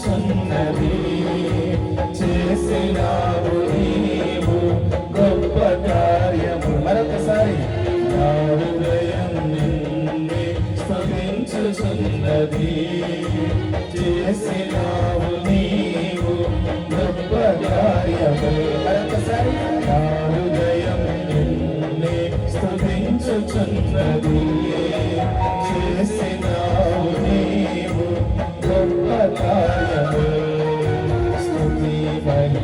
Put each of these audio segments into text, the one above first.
స్థుతించుచున్నది చేసినావు నీవు గొప్ప కార్యము మరొకసారి నా హృదయం నిన్నే స్థుతించుచున్నది చేసినావు నీవు గొప్ప కార్యము మరొకసారి నా హృదయం నిన్నే స్థుతించుచున్నది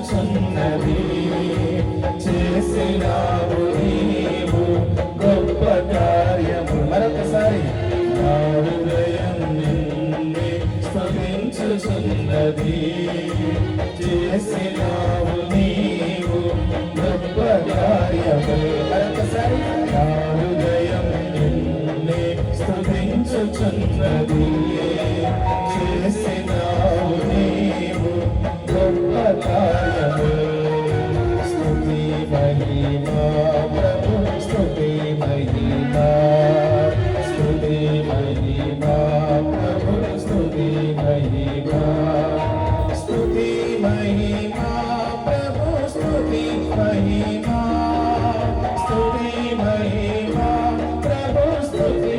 స్తుతించుచున్నది చేసినావు నీవు గొప్ప కార్యము మరొకసారి నా హృదయం నిన్నే స్తుతించుచున్నది చేసినావు నీవు గొప్ప కార్యము మరొకసారి నా హృదయం నిన్నే స్తుతి మహిమా ప్రభు స్తుతి